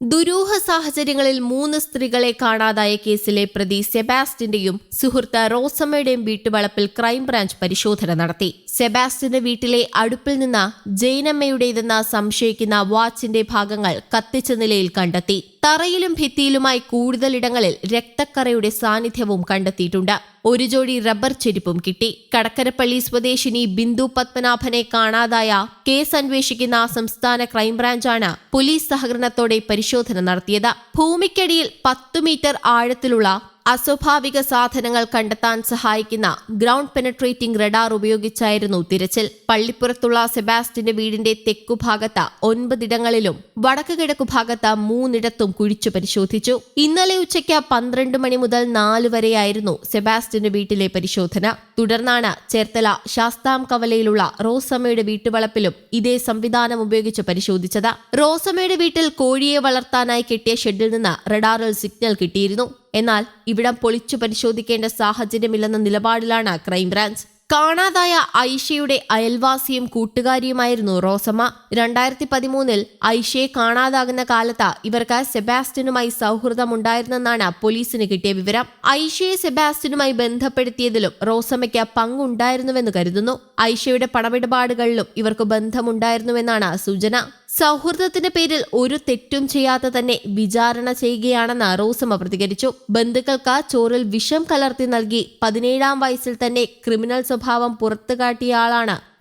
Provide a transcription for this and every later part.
ദുരൂഹ സാഹചര്യങ്ങളിൽ മൂന്ന് സ്ത്രീകളെ കാണാതായ കേസിലെ പ്രതി സെബാസ്റ്റിന്റെയും സുഹൃത്ത് റോസമ്മയുടെയും വീട്ടുവളപ്പിൽ ക്രൈംബ്രാഞ്ച് പരിശോധന നടത്തി. സെബാസ്റ്റിന്റെ വീട്ടിലെ അടുപ്പിൽ നിന്ന് ജൈനമ്മയുടേതെന്ന് സംശയിക്കുന്ന വാച്ചിന്റെ ഭാഗങ്ങൾ കത്തിച്ച നിലയിൽ കണ്ടെത്തി. തറയിലും ഭിത്തിയിലുമായി കൂടുതലിടങ്ങളിൽ രക്തക്കറയുടെ സാന്നിധ്യവും കണ്ടെത്തിയിട്ടുണ്ട്. ഒരു ജോഡി റബ്ബർ ചെരുപ്പും കിട്ടി. കടക്കരപ്പള്ളി സ്വദേശിനി ബിന്ദു പത്മനാഭനെ കാണാതായ കേസ് അന്വേഷിക്കുന്ന സംസ്ഥാന ക്രൈംബ്രാഞ്ചാണ് പോലീസ് സഹകരണത്തോടെ പരിശോധന നടത്തിയത്. ഭൂമിക്കടിയിൽ പത്തു മീറ്റർ ആഴത്തിലുള്ള അസ്വാഭാവിക സാധനങ്ങൾ കണ്ടെത്താൻ സഹായിക്കുന്ന ഗ്രൗണ്ട് പെനട്രേറ്റിംഗ് റഡാർ ഉപയോഗിച്ചായിരുന്നു തിരച്ചിൽ. പള്ളിപ്പുറത്തുള്ള സെബാസ്റ്റിന്റെ വീടിന്റെ തെക്കുഭാഗത്ത് ഒൻപതിടങ്ങളിലും വടക്ക് കിഴക്കു ഭാഗത്ത് മൂന്നിടത്തും കുഴിച്ചു പരിശോധിച്ചു. ഇന്നലെ ഉച്ചയ്ക്ക് പന്ത്രണ്ട് മണി മുതൽ നാല് വരെയായിരുന്നു സെബാസ്റ്റിന്റെ വീട്ടിലെ പരിശോധന. തുടർന്നാണ് ചേർത്തല ശാസ്താം കവലയിലുള്ള റോസമ്മയുടെ വീട്ടുവളപ്പിലും ഇതേ സംവിധാനം ഉപയോഗിച്ച് പരിശോധിച്ചത്. റോസമ്മയുടെ വീട്ടിൽ കോഴിയെ വളർത്താനായി കെട്ടിയ ഷെഡിൽ നിന്ന് റഡാറിൽ സിഗ്നൽ കിട്ടിയിരുന്നു. എന്നാൽ ഇവിടം പൊളിച്ചു പരിശോധിക്കേണ്ട സാഹചര്യമില്ലെന്ന നിലപാടിലാണ് ക്രൈംബ്രാഞ്ച് കാണാതായ ഐഷയുടെ അയൽവാസിയും കൂട്ടുകാരിയുമായിരുന്നു റോസമ്മ. രണ്ടായിരത്തി പതിമൂന്നിൽ ഐഷയെ കാണാതാകുന്ന കാലത്ത് ഇവർക്ക് സെബാസ്റ്റ്യനുമായി സൗഹൃദമുണ്ടായിരുന്നെന്നാണ് പോലീസിന് കിട്ടിയ വിവരം. ഐഷയെ സെബാസ്റ്റ്യനുമായി ബന്ധപ്പെടുത്തിയതിലും റോസമ്മയ്ക്ക് പങ്കുണ്ടായിരുന്നുവെന്ന് കരുതുന്നു. ഐഷയുടെ പണമിടപാടുകളിലും ഇവർക്ക് ബന്ധമുണ്ടായിരുന്നുവെന്നാണ് സൂചന. സൗഹൃദത്തിന്റെ പേരിൽ ഒരു തെറ്റും ചെയ്യാതെ തന്നെ വിചാരണ ചെയ്യുകയാണെന്ന് റോസമ്മ പ്രതികരിച്ചു. ബന്ധുക്കൾക്ക് ചോറിൽ വിഷം കലർത്തി നൽകി പതിനേഴാം വയസ്സിൽ തന്നെ ക്രിമിനൽ സ്വഭാവം പുറത്തുകാട്ടിയ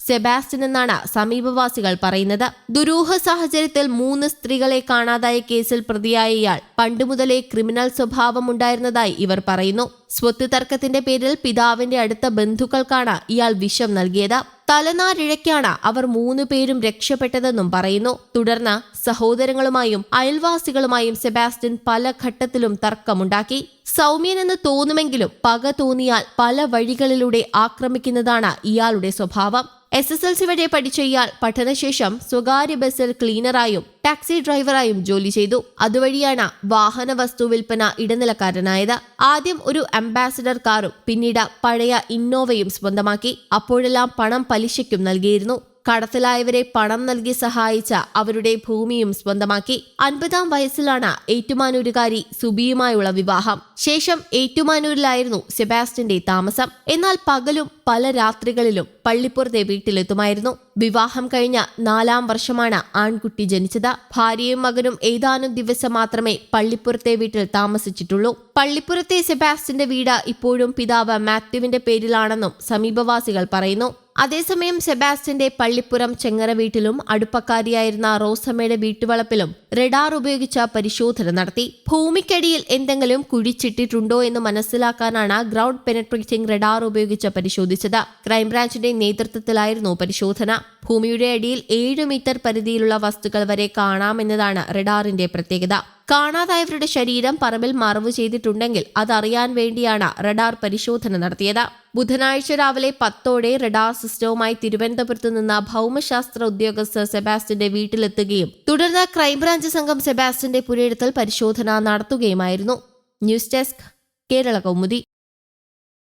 സെബാസ്റ്റ്യൻ എന്നാണ് സമീപവാസികൾ പറയുന്നത്. ദുരൂഹ സാഹചര്യത്തിൽ മൂന്ന് സ്ത്രീകളെ കാണാതായ കേസിൽ പ്രതിയായ ഇയാൾ. പണ്ടുമുതലേ ക്രിമിനൽ സ്വഭാവമുണ്ടായിരുന്നതായി ഇവർ പറയുന്നു. സ്വത്ത് തർക്കത്തിന്റെ പേരിൽ പിതാവിന്റെ അടുത്ത ബന്ധുക്കൾക്കാണ് ഇയാൾ വിഷം നൽകിയത്. തലനാരിഴയ്ക്കാണ് അവർ മൂന്ന് പേരും രക്ഷപ്പെട്ടതെന്നും പറയുന്നു. തുടർന്ന് സഹോദരങ്ങളുമായും അയൽവാസികളുമായും സെബാസ്റ്റ്യൻ പല ഘട്ടത്തിലും തർക്കമുണ്ടാക്കി. സൗമ്യനെന്ന് തോന്നുമെങ്കിലും പക തോന്നിയാൽ പല വഴികളിലൂടെ ആക്രമിക്കുന്നതാണ് ഇയാളുടെ സ്വഭാവം. എസ് എസ് എൽ സി വരെ പഠിച്ച ഇയാൾ പഠനശേഷം സ്വകാര്യ ബസ്സിൽ ക്ലീനറായും ടാക്സി ഡ്രൈവറായും ജോലി ചെയ്തു. അതുവഴിയാണ് വാഹന വസ്തു വിൽപ്പന ഇടനിലക്കാരനായത്. ആദ്യം ഒരു അംബാസിഡർ കാറും പിന്നീട് പഴയ ഇന്നോവയും സ്വന്തമാക്കി. അപ്പോഴെല്ലാം പണം പലിശയ്ക്കും നൽകിയിരുന്നു. കടത്തിലായവരെ പണം നൽകി സഹായിച്ച അവരുടെ ഭൂമിയും സ്വന്തമാക്കി. അൻപതാം വയസ്സിലാണ് ഏറ്റുമാനൂരുകാരി സുബിയുമായുള്ള വിവാഹം. ശേഷം ഏറ്റുമാനൂരിലായിരുന്നു സെബാസ്റ്റിന്റെ താമസം. എന്നാൽ പകലും പല രാത്രികളിലും പള്ളിപ്പുറത്തെ വീട്ടിലെത്തുമായിരുന്നു. വിവാഹം കഴിഞ്ഞ നാലാം വർഷമാണ് ആൺകുട്ടി ജനിച്ചത്. ഭാര്യയും മകനും ഏതാനും ദിവസം മാത്രമേ പള്ളിപ്പുറത്തെ വീട്ടിൽ താമസിച്ചിട്ടുള്ളൂ. പള്ളിപ്പുറത്തെ സെബാസ്റ്റിന്റെ വീട് ഇപ്പോഴും പിതാവ് മാത്യുവിന്റെ പേരിലാണെന്നും സമീപവാസികൾ പറയുന്നു. അതേസമയം സെബാസ്റ്റിന്റെ പള്ളിപ്പുറം ചെങ്ങറ വീട്ടിലും അടുപ്പക്കാരിയായിരുന്ന റോസമ്മയുടെ വീട്ടുവളപ്പിലും റഡാർ ഉപയോഗിച്ച പരിശോധന നടത്തി. ഭൂമിക്കടിയിൽ എന്തെങ്കിലും കുഴിച്ചിട്ടിട്ടുണ്ടോ എന്ന് മനസ്സിലാക്കാനാണ് ഗ്രൗണ്ട് പെനട്രേറ്റിംഗ് റഡാർ ഉപയോഗിച്ച് പരിശോധിച്ചത്. ക്രൈംബ്രാഞ്ചിന്റെ നേതൃത്വത്തിലായിരുന്നു പരിശോധന. ഭൂമിയുടെ അടിയിൽ ഏഴ് മീറ്റർ പരിധിയിലുള്ള വസ്തുക്കൾ വരെ കാണാമെന്നതാണ് റഡാറിന്റെ പ്രത്യേകത. കാണാതായവരുടെ ശരീരം പറമ്പിൽ മറവ് ചെയ്തിട്ടുണ്ടെങ്കിൽ അതറിയാൻ വേണ്ടിയാണ് റഡാർ പരിശോധന നടത്തിയത്. ബുധനാഴ്ച രാവിലെ പത്തോടെ റഡാർ സിസ്റ്റവുമായി തിരുവനന്തപുരത്ത് നിന്ന് ഭൗമശാസ്ത്ര ഉദ്യോഗസ്ഥർ സെബാസ്റ്റിന്റെ വീട്ടിലെത്തുകയും തുടർന്ന് ക്രൈംബ്രാഞ്ച് സംഘം സെബാസ്റ്റിന്റെ പുരയിടത്തിൽ പരിശോധന നടത്തുകയുമായിരുന്നു. News desk Kerala Kaumudi.